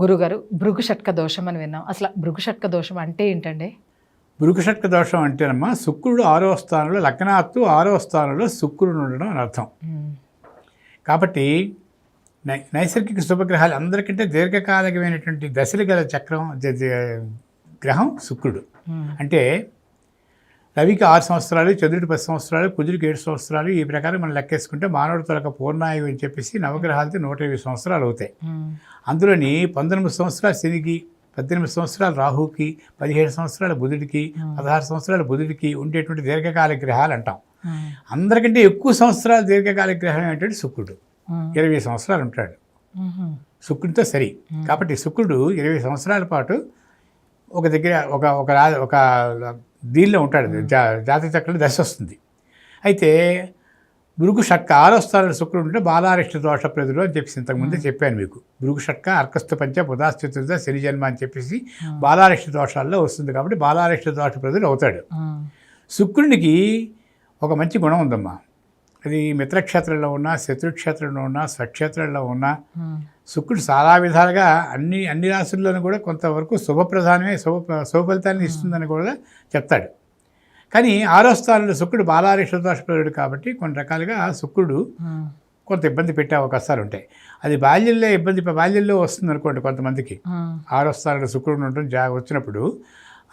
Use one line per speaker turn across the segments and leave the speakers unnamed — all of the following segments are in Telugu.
గురుగారు భృగు షట్క దోషం అని విన్నాం. అసలు భృగు షట్క దోషం అంటే ఏంటండి?
భృగుషట్క దోషం అంటేనమ్మా శుక్రుడు ఆరో స్థానంలో లగ్నాత్తు ఆరో స్థానంలో శుక్రుడు ఉండడం అని అర్థం. కాబట్టి నై నైసర్గిక శుభగ్రహాలు అందరికంటే దీర్ఘకాలికమైనటువంటి దశలు గల చక్రం గ్రహం శుక్రుడు. అంటే రవికి ఆరు సంవత్సరాలు చంద్రుడికి పది సంవత్సరాలు కుజుడికి ఏడు సంవత్సరాలు ఈ ప్రకారం మనం లెక్కేసుకుంటే మానవుడి తొలక పూర్ణాయువు అని చెప్పేసి నవగ్రహాలతో నూట ఇరవై సంవత్సరాలు అవుతాయి. అందులోని పంతొమ్మిది సంవత్సరాలు శనికి పద్దెనిమిది సంవత్సరాలు రాహుకి పదిహేడు సంవత్సరాల బుధుడికి పదహారు సంవత్సరాల బుధుడికి ఉండేటువంటి దీర్ఘకాలిక గ్రహాలు అంటాం. అందరికంటే ఎక్కువ సంవత్సరాలు దీర్ఘకాలిక గ్రహం ఏంటంటే శుక్రుడు. ఇరవై సంవత్సరాలు ఉంటాడు. శుక్రుడితో సరి. కాబట్టి శుక్రుడు ఇరవై సంవత్సరాల పాటు ఒక దగ్గర ఒక ఒక రా ఒక దీనిలో ఉంటాడు. జా జాతక చక్రంలో దశ వస్తుంది. అయితే భృగు షట్క ఆరో స్థానంలో శుక్రుడు ఉంటే బాలారిష్ట దోష ప్రదులు అని చెప్పేసి ఇంతకుముందే చెప్పాను మీకు. భృగు షట్క అర్కస్థ పంచ బుధాస్థితులతో శని జన్మ అని చెప్పేసి బాలారిష్ట దోషాల్లో వస్తుంది కాబట్టి బాలారిష్ట దోష ప్రదులు అవుతాడు. శుక్రునికి ఒక మంచి గుణం ఉందమ్మా. అది మిత్రక్షేత్రంలో ఉన్నా శత్రుక్షేత్రంలో ఉన్నా స్వక్షేత్రంలో ఉన్నా శుక్రుడు చాలా విధాలుగా అన్ని అన్ని రాశుల్లోనూ కూడా కొంతవరకు శుభప్రధానమే శుభ శుభ ఫలితాన్ని ఇస్తుందని కూడా చెప్తాడు. కానీ ఆరో స్థానంలో శుక్రుడు బాలారిష్టదోషప్రదుడు కాబట్టి కొన్ని రకాలుగా శుక్రుడు కొంత ఇబ్బంది పెట్టే అవకాశాలు ఉంటాయి. అది బాల్యంలో ఇబ్బంది బాల్యంలో వస్తుంది అనుకోండి కొంతమందికి. ఆరో స్థానంలో శుక్రుడు ఉండటం జా వచ్చినప్పుడు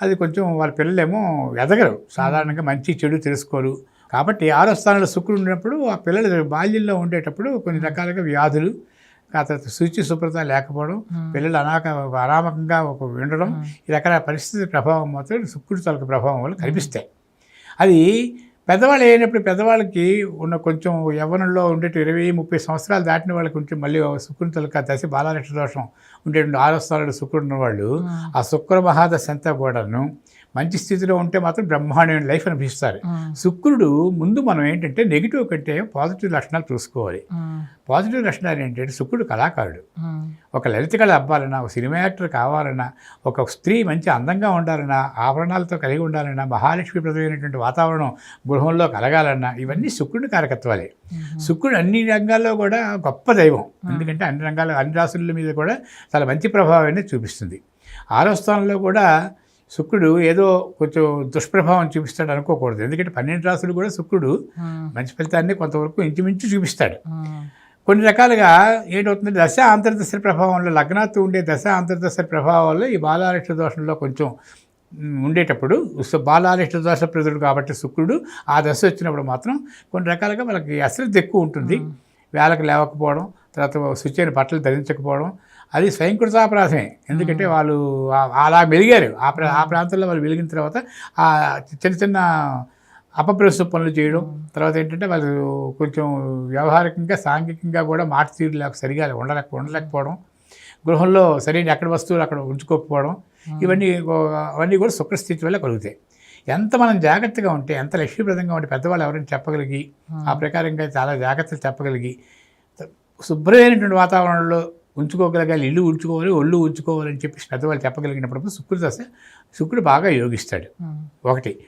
అది కొంచెం వాళ్ళ పిల్లలేమో ఎదగరు. సాధారణంగా మంచి చెడు తెలుసుకోరు. కాబట్టి ఆరో స్థానంలో శుక్రుడు ఉన్నప్పుడు ఆ పిల్లలు బాల్యంలో ఉండేటప్పుడు కొన్ని రకాలుగా వ్యాధులు తర్వాత శుచి శుభ్రత లేకపోవడం పిల్లలు అనాక అనామకంగా ఒక ఉండడం ఈ రకాల పరిస్థితి ప్రభావం మాత్రం శుక్రుడు తలక ప్రభావం వల్ల కనిపిస్తాయి. అది పెద్దవాళ్ళు అయినప్పుడు పెద్దవాళ్ళకి ఉన్న కొంచెం యవ్వనంలో ఉండేటి ఇరవై ముప్పై సంవత్సరాలు దాటిన వాళ్ళకి ఉంటే మళ్ళీ శుక్రుని తలక దశ బాలాలక్ష దోషం ఉండేటువంటి ఆరో స్థానంలో శుక్రుడు ఉన్న వాళ్ళు ఆ శుక్ర మహాదశ అంతా కూడాను మంచి స్థితిలో ఉంటే మాత్రం బ్రహ్మాండమైన లైఫ్ అనిపిస్తారు. శుక్రుడు ముందు మనం ఏంటంటే నెగిటివ్ కంటే పాజిటివ్ లక్షణాలు చూసుకోవాలి. పాజిటివ్ లక్షణాలు ఏంటంటే శుక్రుడు కళాకారుడు. ఒక లలిత కళ అవ్వాలన్నా ఒక సినిమా యాక్టర్ కావాలన్నా ఒక స్త్రీ మంచి అందంగా ఉండాలన్నా ఆభరణాలతో కలిగి ఉండాలన్నా మహాలక్ష్మి ప్రదమైనటువంటి వాతావరణం గృహంలో కలగాలన్నా ఇవన్నీ శుక్రుడి కారకత్వాలే. శుక్రుడు అన్ని రంగాల్లో కూడా గొప్ప దైవం. ఎందుకంటే అన్ని రంగాల అన్ని రాసుల మీద కూడా చాలా మంచి ప్రభావాన్ని చూపిస్తుంది. ఆరో స్థానంలో కూడా శుక్రుడు ఏదో కొంచెం దుష్ప్రభావం చూపిస్తాడు అనుకోకూడదు. ఎందుకంటే పన్నెండు రాసులు కూడా శుక్రుడు. మంచి ఫలితాన్ని కొంతవరకు ఇంచుమించు చూపిస్తాడు. కొన్ని రకాలుగా ఏంటవుతుంది దశ అంతర్దశ ప్రభావంలో లగ్నాత్తు ఉండే దశ అంతర్దశ ప్రభావంలో ఈ బాలారిష్ట దోషంలో కొంచెం ఉండేటప్పుడు బాలారిష్ట దోష ప్రదుడు కాబట్టి శుక్రుడు ఆ దశ వచ్చినప్పుడు మాత్రం కొన్ని రకాలుగా వాళ్ళకి అశ్రద్ధ ఎక్కువ ఉంటుంది. వేళకు లేవకపోవడం తర్వాత శుచైన బట్టలు ధరించకపోవడం అది స్వయంకృతాపరాధమే ఎందుకంటే వాళ్ళు అలా మెలిగారు. ఆ ప్రా ఆ ప్రాంతంలో వాళ్ళు వెలిగిన తర్వాత ఆ చిన్న చిన్న అపప్రస్తుత పనులు చేయడం తర్వాత ఏంటంటే వాళ్ళు కొంచెం వ్యవహారికంగా సాంఘికంగా కూడా మాట తీరు లేక సరిగా ఉండలేక ఉండలేకపోవడం గృహంలో సరైన ఎక్కడ వస్తువులు అక్కడ ఉంచుకోకపోవడం ఇవన్నీ అవన్నీ కూడా శుక్రస్థితి వల్ల కలుగుతాయి. ఎంత మనం జాగ్రత్తగా ఉంటే ఎంత లక్ష్మీప్రదంగా ఉంటే పెద్దవాళ్ళు ఎవరైనా చెప్పగలిగి ఆ ప్రకారంగా చాలా జాగ్రత్తలు చెప్పగలిగి శుభ్రమైనటువంటి వాతావరణంలో ఉంచుకోగలగాలి ఇల్లు ఉంచుకోవాలి ఒళ్ళు ఉంచుకోవాలని చెప్పి పెద్దవాళ్ళు చెప్పగలిగినప్పుడు శుక్రుడు దశ శుక్రుడు బాగా యోగిస్తాడు. ఒకటి.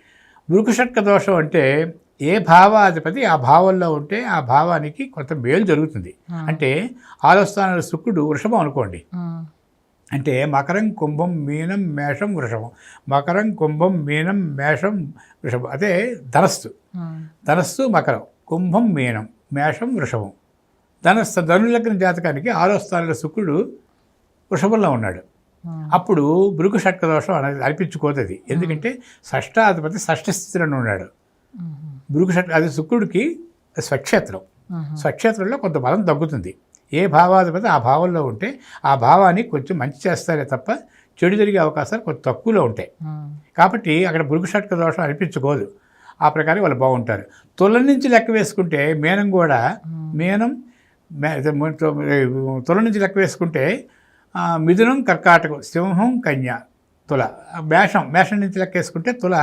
వృకుషట్క దోషం అంటే ఏ భావాధిపతి ఆ భావంలో ఉంటే ఆ భావానికి కొంత మేలు జరుగుతుంది. అంటే ఆరో స్థానంలో శుక్రుడు వృషభం అనుకోండి. అంటే మకరం కుంభం మీనం మేషం వృషభం. మకరం కుంభం మీనం మేషం వృషభం. అదే ధనస్సు. ధనస్సు మకరం. కుంభం మీనం మేషం వృషభం. ధనస్సు ధనులగ్న జాతకానికి ఆరో స్థానంలో శుక్రుడు వృషభంలో ఉన్నాడు. అప్పుడు భృగు షట్క దోషం అనేది అనిపించుకోదు అది ఎందుకంటే షష్టాధిపతి షష్ఠ స్థితిలో ఉన్నాడు. భృగు షట్ అది శుక్రుడికి స్వక్షేత్రం. స్వక్షేత్రంలో కొంత బలం తగ్గుతుంది. ఏ భావాధిపతి ఆ భావంలో ఉంటే ఆ భావాన్ని కొంచెం మంచి చేస్తారే తప్ప చెడు జరిగే అవకాశాలు కొంచెం తక్కువలో ఉంటాయి. కాబట్టి అక్కడ భృగు షట్క దోషం అనిపించుకోదు. ఆ ప్రకారం వాళ్ళు బాగుంటారు. తుల నుంచి లెక్క వేసుకుంటే మేనం కూడా మేనం తుల నుంచి లెక్క వేసుకుంటే మిథునం కర్కాటకం సింహం కన్య తుల. మేషం మేషం నుంచి లెక్క వేసుకుంటే తుల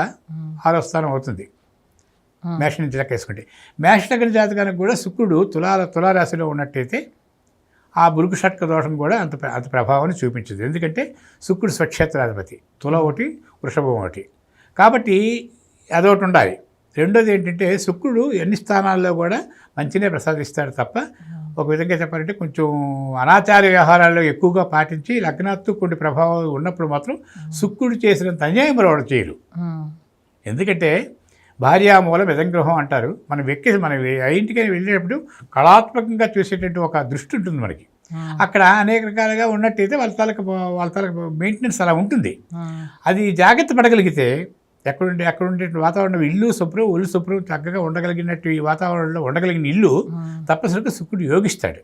ఆరో స్థానం అవుతుంది. మేషం నుంచి లెక్క వేసుకుంటే. మేష లగ్న జాతకానికి కూడా శుక్రుడు తులాల తులారాశిలో ఉన్నట్టయితే ఆ బురుకు షట్క దోషం కూడా అంత అంత ప్రభావాన్ని చూపించదు. ఎందుకంటే శుక్రుడు స్వక్షేత్రాధిపతి. తుల ఒకటి వృషభం ఒకటి. కాబట్టి అదొకటి ఉండాలి. రెండోది ఏంటంటే శుక్రుడు ఎన్ని స్థానాల్లో కూడా మంచినే ప్రసాదిస్తాడు తప్ప ఒక విధంగా చెప్పాలంటే కొంచెం అనాచార వ్యవహారాల్లో ఎక్కువగా పాటించి లగ్నాత్తు కొన్ని ప్రభావం ఉన్నప్పుడు మాత్రం శుక్రుడు చేసినంత అన్యాయం మరొకడు చేయరు. ఎందుకంటే భార్యామూల విధంగ్రహం అంటారు. మనం వెక్కి మనం ఆ ఇంటికి వెళ్ళేటప్పుడు కళాత్మకంగా చూసేటట్టు ఒక దృష్టి ఉంటుంది మనకి. అక్కడ అనేక రకాలుగా ఉన్నట్టయితే వాళ్ళ తాలూకు వాళ్ళ తాలూకు మెయింటెనెన్స్ అలా ఉంటుంది. అది జాగ్రత్త పడగలిగితే ఎక్కడుండే ఎక్కడుండే వాతావరణం ఇల్లు శుభ్రం ఒళ్ళు శుభ్రం చక్కగా ఉండగలిగినట్టు ఈ వాతావరణంలో ఉండగలిగిన ఇల్లు తప్పనిసరిగా శుక్రుడు యోగిస్తాడు.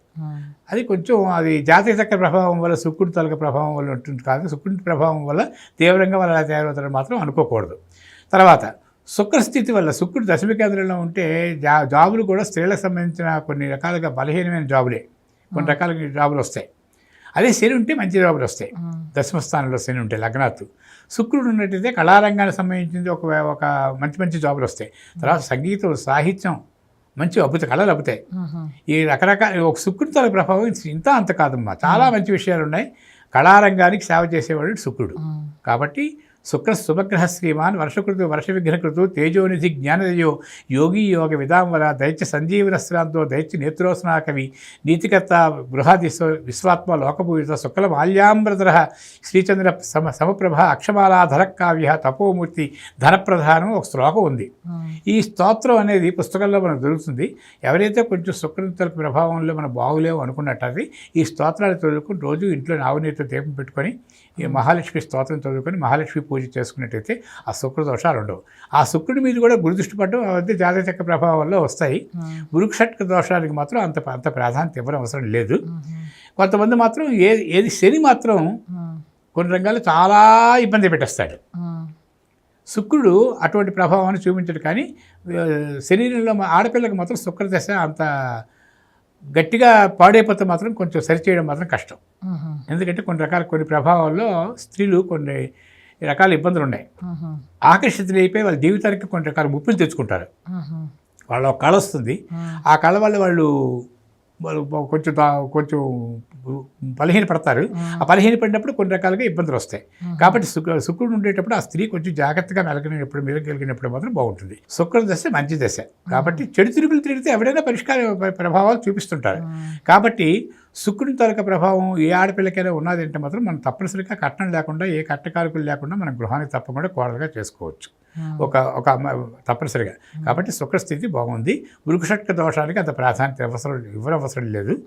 అది కొంచెం అది జాతక చక్ర ప్రభావం వల్ల శుక్రుడి తాలూకా ప్రభావం వల్ల ఉంటుంది కాదు శుక్రుడి ప్రభావం వల్ల తీవ్రంగా వాళ్ళు అలా తయారవుతారని మాత్రం అనుకోకూడదు. తర్వాత శుక్రస్థితి వల్ల శుక్రుడు దశమి కేంద్రంలో ఉంటే జా జాబులు కూడా స్త్రీలకు సంబంధించిన కొన్ని రకాలుగా బలహీనమైన జాబులే. కొన్ని రకాల జాబులు వస్తాయి. అదే శని ఉంటే మంచి జాబులు వస్తాయి. దశమ స్థానంలో శని ఉంటే లగ్నాత్తు. శుక్రుడు ఉన్నట్టయితే కళారంగానికి సంబంధించింది ఒక ఒక మంచి మంచి జాబులు వస్తాయి. తర్వాత సంగీతం సాహిత్యం మంచి అద్భుత కళలు అబ్బుతాయి ఈ రకరకాల ఒక శుక్రుడి తల ప్రభావం ఇంత అంత కాదమ్మా. చాలా మంచి విషయాలు ఉన్నాయి. కళారంగానికి సేవ చేసేవాడు శుక్రుడు. కాబట్టి శుక్ర శుభగ్రహ శ్రీమాన్ వర్షకృతు వర్ష విఘ్నకృతు తేజోనిధి జ్ఞానదయో యోగి యోగ విధాంవర దైత్య సంజీవనశ్రాంతో దైత్య నేత్రోస్నాకవి నీతికర్త బృహది విశ్వాత్మ లోకపూజిత శుక్ల మాల్యాంబరధర శ్రీచంద్ర సమ సమప్రభ అక్షమాలాధర కావ్య తపోమూర్తి ధనప్రధానం ఒక శ్లోకం ఉంది. ఈ స్తోత్రం అనేది పుస్తకంలో మనకు దొరుకుతుంది. ఎవరైతే కొంచెం శుక్రతల ప్రభావంలో మనం బాగులేవు అనుకున్నట్టు అది ఈ స్తోత్రాలు చదువుకుని రోజు ఇంట్లో నావనీతో దీపం పెట్టుకొని ఈ మహాలక్ష్మి స్తోత్రం చదువుకొని మహాలక్ష్మి పూజ చేసుకున్నట్టయితే ఆ శుక్ర దోషాలు ఉండవు ఆ శుక్రుడి మీద కూడా గురుదృష్టి పడడం అవన్నీ జాతక ప్రభావం వల్ల వస్తాయి.
ఉమ్,
గురుక్షట్క దోషానికి మాత్రం అంత అంత ప్రాధాన్యత ఇవ్వడం అవసరం లేదు. కొంతమంది మాత్రం ఏ ఏది శని మాత్రం కొన్ని రంగాలు చాలా ఇబ్బంది పెట్టేస్తాడు. శుక్రుడు అటువంటి ప్రభావాన్ని చూపించడు కానీ శరీరంలో ఆడపిల్లకి మాత్రం శుక్ర దశ అంత గట్టిగా పాడైపోతే మాత్రం కొంచెం సరిచేయడం మాత్రం కష్టం. ఎందుకంటే కొన్ని రకాల కొన్ని ప్రభావాల్లో స్త్రీలు కొన్ని రకాల ఇబ్బందులు ఉన్నాయి.
ఉమ్,
ఆకర్షితులు అయిపోయి వాళ్ళ జీవితానికి కొన్ని రకాల ముప్పులు తెచ్చుకుంటారు. వాళ్ళ ఒక కళ వస్తుంది. ఆ కళ వల్ల వాళ్ళు వాళ్ళు కొంచెం కొంచెం బలహీన పడతారు ఆ బలహీన పడినప్పుడు కొన్ని రకాలుగా ఇబ్బందులు వస్తాయి. కాబట్టి శుక్ర శుక్రుడు ఉండేటప్పుడు ఆ స్త్రీ కొంచెం జాగ్రత్తగా మెలగలిగినప్పుడు మెలగలిగినప్పుడు మాత్రం బాగుంటుంది. శుక్ర దశ మంచి దశ. కాబట్టి చెడు తిరుగులు తిరిగితే ఎవరైనా పరిష్కార ప్ర- ప్రభావాలు చూపిస్తుంటారు. కాబట్టి శుక్రుని తాలూకా ప్రభావం ఏ ఆడపిల్లకైనా ఉన్నదంటే మాత్రం మనం తప్పనిసరిగా కట్నం లేకుండా ఏ కట్టకారకులు లేకుండా మనం గృహానికి తప్పకుండా కోడలుగా చేసుకోవచ్చు. ఒక ఒక తప్పనిసరిగా. కాబట్టి శుక్రస్థితి బాగుంది. వృక్షట్క దోషానికి అంత ప్రాధాన్యత అవసరం ఇవ్వడం అవసరం లేదు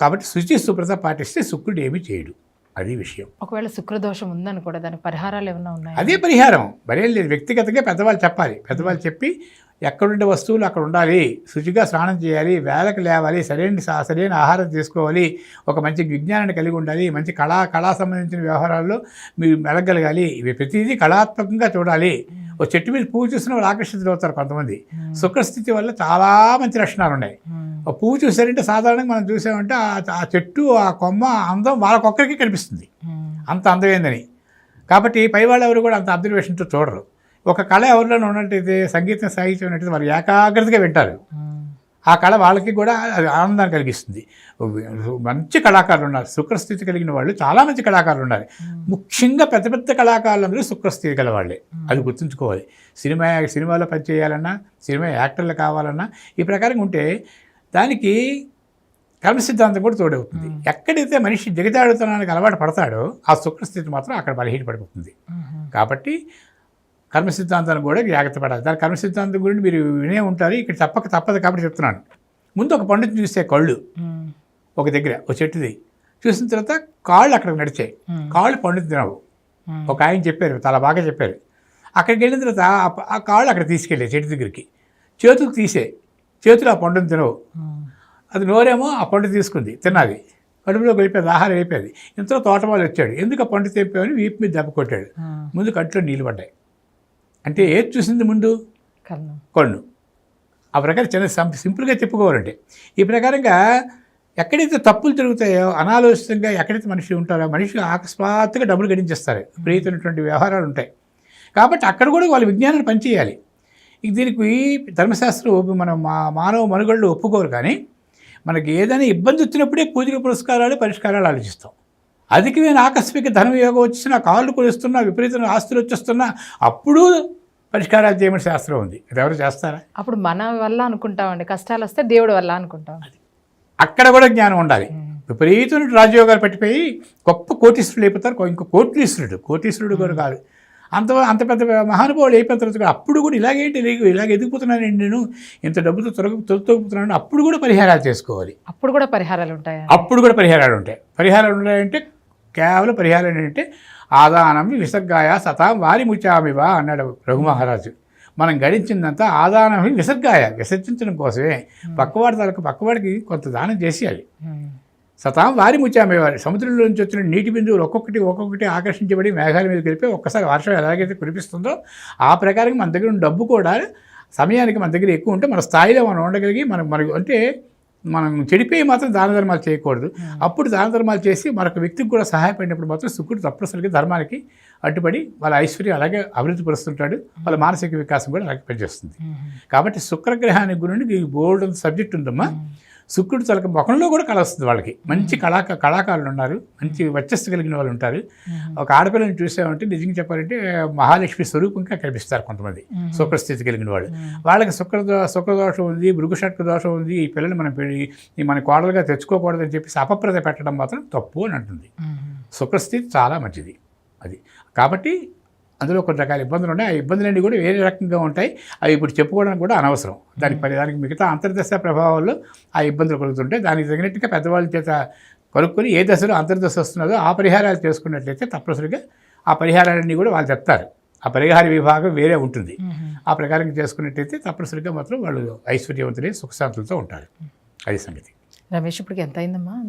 కాబట్టి శుచి శుభ్రత పాటిస్తే శుక్రుడు ఏమీ చేయడు. అది విషయం.
ఒకవేళ శుక్రదోషం ఉందని కూడా దానికి పరిహారాలు ఏమైనా ఉన్నాయి?
అదే పరిహారం. మరేం లేదు. వ్యక్తిగతంగా పెద్దవాళ్ళు చెప్పాలి. పెద్దవాళ్ళు చెప్పి ఎక్కడుండే వస్తువులు అక్కడ ఉండాలి. శుచిగా స్నానం చేయాలి వేలకు లేవాలి సరైన సరైన ఆహారం తీసుకోవాలి ఒక మంచి విజ్ఞానాన్ని కలిగి ఉండాలి మంచి కళా కళా సంబంధించిన వ్యవహారాల్లో మీరు మెలగలగాలి. ఇవి ప్రతిదీ కళాత్మకంగా చూడాలి. ఒక చెట్టు మీద పువ్వు చూసిన వాళ్ళు ఆకర్షితులు అవుతారు కొంతమంది. శుక్రస్థితి వల్ల చాలా మంచి లక్షణాలు ఉన్నాయి. ఆ పువ్వు చూసారంటే సాధారణంగా మనం చూసామంటే ఆ- ఆ చెట్టు ఆ కొమ్మ అందం వాళ్ళకొక్కరికి కనిపిస్తుంది. అంత అందమైందని. కాబట్టి పై వాళ్ళు ఎవరు కూడా అంత అబ్జర్వేషన్తో చూడరు. ఒక కళ ఎవరిలోనే ఉన్నట్టయితే సంగీతం సాహిత్యం ఉన్నట్టయితే వారు ఏకాగ్రతగా వింటారు. ఆ కళ వాళ్ళకి కూడా అది ఆనందాన్ని కలిగిస్తుంది. మంచి కళాకారులు ఉన్నారు. శుక్రస్థితి కలిగిన వాళ్ళు చాలా మంచి కళాకారులు ఉన్నారు. ముఖ్యంగా పెద్ద పెద్ద కళాకారులు అందరూ శుక్రస్థితి గల వాళ్ళే అది గుర్తుంచుకోవాలి. సినిమా సినిమాలో పనిచేయాలన్నా సినిమా యాక్టర్లు కావాలన్నా ఈ ప్రకారంగా ఉంటే దానికి కర్మ సిద్ధాంతం కూడా తోడవుతుంది. ఎక్కడైతే మనిషి దిగజాడుతనానికి అలవాటు పడతాడో ఆ శుక్రస్థితి మాత్రం అక్కడ బలహీన పడిపోతుంది కాబట్టి కర్మ సిద్ధాంతాన్ని కూడా జాగ్రత్త పడాలి. దాని కర్మ సిద్ధాంతం గురించి మీరు వినే ఉంటారు. ఇక్కడ తప్పక తప్పదు కాబట్టి చెప్తున్నాను. ముందు ఒక పండుగ చూస్తే కళ్ళు. ఒక దగ్గర ఒక చెట్టుది. చూసిన తర్వాత కాళ్ళు అక్కడికి నడిచాయి. కాళ్ళు పండు తినవు ఒక ఆయన చెప్పారు చాలా బాగా చెప్పారు. అక్కడికి వెళ్ళిన తర్వాత ఆ కాళ్ళు అక్కడ తీసుకెళ్ళే చెట్టు దగ్గరికి. చేతులు తీసే చేతులు ఆ పండుని తినవు. అది నోరేమో ఆ పండు తీసుకుంది తిన్నది. కడుపులో వెళ్ళిపోయింది ఆహారం అయిపోయింది. ఇంతలో తోటమాలు వచ్చాడు. ఎందుకు ఆ పండు తెప్పామని వీపు మీద దెబ్బ కొట్టాడు. ముందు కంట్లో నీళ్ళు పడ్డాయి. అంటే ఏది చూసింది ముందు?
కన్ను.
కన్ను. ఆ ప్రకారం చిన్న సింపుల్గా చెప్పుకోవాలంటే. ఈ ప్రకారంగా ఎక్కడైతే తప్పులు జరుగుతాయో అనాలోచితంగా ఎక్కడైతే మనిషి ఉంటారో మనిషి అకస్మాత్తుగా డబ్బులు గడించేస్తారు. విపరీతమైనటువంటి వ్యవహారాలు ఉంటాయి. కాబట్టి అక్కడ కూడా వాళ్ళు విజ్ఞానాన్ని పనిచేయాలి. ఇక దీనికి ధర్మశాస్త్రం మన మా మానవ మనుగడలు ఒప్పుకోరు కానీ మనకి ఏదైనా ఇబ్బంది వచ్చినప్పుడే పూజలు పురస్కారాలు పరిష్కారాలు ఆలోచిస్తాం. అధికమైన ఆకస్మిక ధనం యోగం వచ్చినా కాళ్ళు కొలుస్తున్నా విపరీతమైన ఆస్తులు వచ్చేస్తున్నా అప్పుడు పరిష్కారాలు చేయమని శాస్త్రం ఉంది. అది ఎవరు చేస్తారా?
అప్పుడు మన వల్ల అనుకుంటామండి. కష్టాలు వస్తే దేవుడి వల్ల అనుకుంటాం.
అక్కడ కూడా జ్ఞానం ఉండాలి. విపరీతమైన రాజయోగాలు పట్టిపోయి గొప్ప కోటీశ్వరుడు అయిపోతారు. ఇంకో కోటీశ్వరుడు కోటీశ్వరుడు కూడా కాదు. అంత అంత పెద్ద మహానుభావుడు అయిపోయిన తర్వాత కూడా అప్పుడు కూడా ఇలాగేంటి ఇలాగ ఎదిగిపోతున్నానండి నేను ఇంత డబ్బుతో తొలగ తొలగిపోతున్నాను అప్పుడు కూడా పరిహారాలు చేసుకోవాలి.
అప్పుడు కూడా పరిహారాలు ఉంటాయా?
అప్పుడు కూడా పరిహారాలు ఉంటాయి. పరిహారాలు ఉన్నాయంటే కేవలం పరిహారం ఏంటంటే ఆదానం విసర్గాయ సతాం వారి ముచ్చామివా అన్నాడు రఘు మహారాజు. మనం గడించిందంతా ఆదానం విసర్గాయ విసర్జించడం కోసమే. పక్కవాడి తాలూకు పక్కవాడికి కొంత దానం చేసేయాలి సతాం వారి ముచ్చామేవారు సముద్రంలో నుంచి వచ్చిన నీటి బిందువులు ఒక్కొక్కటి ఒక్కొక్కటి ఆకర్షించబడి మేఘాల మీద కలిపి ఒక్కసారి వర్షం ఎలాగైతే కురిపిస్తుందో ఆ ప్రకారం మన దగ్గర ఉన్న డబ్బు కూడా సమయానికి మన దగ్గర ఎక్కువ ఉంటే మన స్థాయిలో మనం ఉండగలిగి మనం మనకు అంటే మనం చెడిపోయి మాత్రం దాన ధర్మాలు చేయకూడదు. అప్పుడు దాన ధర్మాలు చేసి మరొక వ్యక్తికి కూడా సహాయపడినప్పుడు మాత్రం శుక్రుడు తప్పనిసరిగా ధర్మానికి అడ్డుపడి వాళ్ళ ఐశ్వర్యం అలాగే అభివృద్ధి పరుస్తుంటాడు. వాళ్ళ మానసిక వికాసం కూడా అలాగే పనిచేస్తుంది కాబట్టి శుక్రగ్రహానికి గురించి బోల్డ్ సబ్జెక్ట్ ఉందమ్మా. శుక్రుడు తలక ముఖంలో కూడా కళ వస్తుంది వాళ్ళకి. మంచి కళాక కళాకారులు ఉన్నారు. మంచి వర్చస్సు కలిగిన వాళ్ళు ఉంటారు. ఒక ఆడపిల్లని చూసామంటే నిజంగా చెప్పాలంటే మహాలక్ష్మి స్వరూపంగా కనిపిస్తారు కొంతమంది. శుక్రస్థితి కలిగిన వాళ్ళు. వాళ్ళకి శుక్ర శుక్రదోషం ఉంది భృగుషట్క దోషం ఉంది. ఈ పిల్లల్ని మనం మన కోడలుగా తెచ్చుకోకూడదని చెప్పేసి అపప్రద పెట్టడం మాత్రం తప్పు అని అంటుంది. శుక్రస్థితి చాలా మంచిది. అది. కాబట్టి అందులో కొన్ని రకాల ఇబ్బందులు ఉన్నాయి. ఆ ఇబ్బందులన్నీ కూడా వేరే రకంగా ఉంటాయి. అవి ఇప్పుడు చెప్పుకోవడానికి కూడా అనవసరం. దానికి పరి దానికి మిగతా అంతర్దశ ప్రభావాల్లో ఆ ఇబ్బందులు కలుగుతుంటాయి. దానికి తగినట్టుగా పెద్దవాళ్ళ చేత కనుక్కొని ఏ దశలో అంతర్దశ వస్తున్నదో ఆ పరిహారాలు చేసుకున్నట్లయితే తప్పనిసరిగా ఆ పరిహారాలన్నీ కూడా వాళ్ళు చెప్తారు. ఆ పరిహార విభాగం వేరే ఉంటుంది. ఆ ప్రకారం చేసుకున్నట్టయితే తప్పనిసరిగా మాత్రం వాళ్ళు ఐశ్వర్యవంతులై సుఖశాంతులతో ఉంటారు. అది సంగతి.
రమేష్ ఇప్పటికి ఎంత అయిందమ్మా